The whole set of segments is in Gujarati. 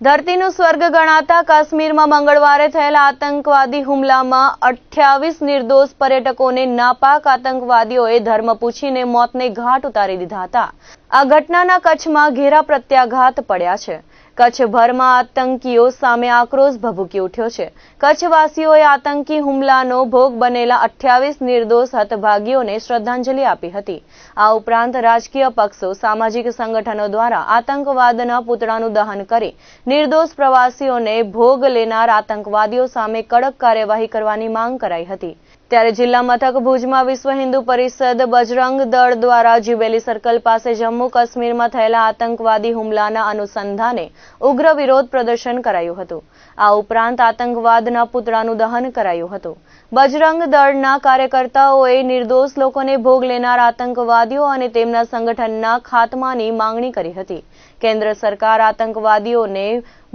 ધરતીનું સ્વર્ગ ગણાતા કાશ્મીરમાં મંગળવારે થયેલા આતંકવાદી હુમલામાં અઠ્યાવીસ નિર્દોષ પર્યટકોને નાપાક આતંકવાદીઓએ ધર્મ પૂછીને મોતને ઘાટ ઉતારી દીધા હતા. આ ઘટનાના કચ્છમાં ઘેરા પ્રત્યાઘાત પડ્યા છે. કચ્છભરમાં આતંકીઓ સામે આક્રોશ ભભૂકી ઉઠ્યો છે. કચ્છવાસીઓએ આતંકી હુમલાનો ભોગ બનેલા અઠ્યાવીસ નિર્દોષ હતભાગીઓને શ્રદ્ધાંજલિ આપી હતી. આ ઉપરાંત રાજકીય પક્ષો, સામાજિક સંગઠનો દ્વારા આતંકવાદના પૂતળાનું દહન કરી નિર્દોષ પ્રવાસીઓને ભોગ લેનાર આતંકવાદીઓ સામે કડક કાર્યવાહી કરવાની માંગ કરાઈ હતી. ત્યારે જિલ્લા મથક ભુજમાં વિશ્વ હિન્દુ પરિષદ બજરંગ દળ દ્વારા જ્યુબેલી સર્કલ પાસે જમ્મુ કાશ્મીરમાં થયેલા આતંકવાદી હુમલાના અનુસંધાને ઉગ્ર વિરોધ પ્રદર્શન કરાયું હતું. આ ઉપરાંત આતંકવાદના પુતળાનું દહન કરાયું હતું. બજરંગ દળના કાર્યકર્તાઓએ નિર્દોષ લોકોને ભોગ લેનાર આતંકવાદીઓ અને તેમના સંગઠનના ખાત્માની માંગણી કરી હતી. કેન્દ્ર સરકાર આતંકવાદીઓને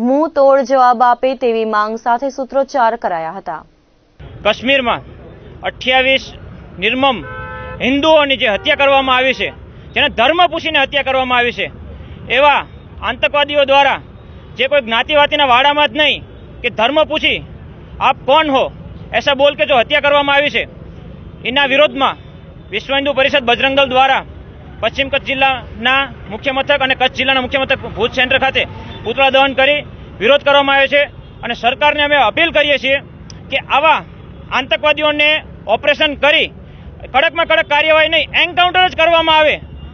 મુંહ તોડ જવાબ આપે તેવી માંગ સાથે સૂત્રોચ્ચાર કરાયા હતા. કાશ્મીરમાં અઠ્યાવીસ નિર્મમ હિન્દુઓની જે હત્યા કરવામાં આવી છે, જેને ધર્મ પૂછીને હત્યા કરવામાં આવી છે, એવા આતંકવાદીઓ દ્વારા જે કોઈ જ્ઞાતિવાતીના વાડામાં જ નહીં કે ધર્મ પૂછી, આપ કોણ હો? એસા બોલ કે જો હત્યા કરવામાં આવી છે, એના વિરોધમાં વિશ્વ હિન્દુ પરિષદ બજરંગદળ દ્વારા પશ્ચિમ કચ્છ જિલ્લાના મુખ્ય મથક અને કચ્છ જિલ્લાના મુખ્ય મથક ભુજ સેન્ટર ખાતે પૂતળા દહન કરી વિરોધ કરવામાં આવ્યો છે અને સરકારને અમે અપીલ કરીએ છીએ કે આવા આતંકવાદીઓને ઓપરેશન કરી. કડકમાં કડક કાર્યવાહી નહીં એન્કાઉન્ટર જ કરવામાં આવે.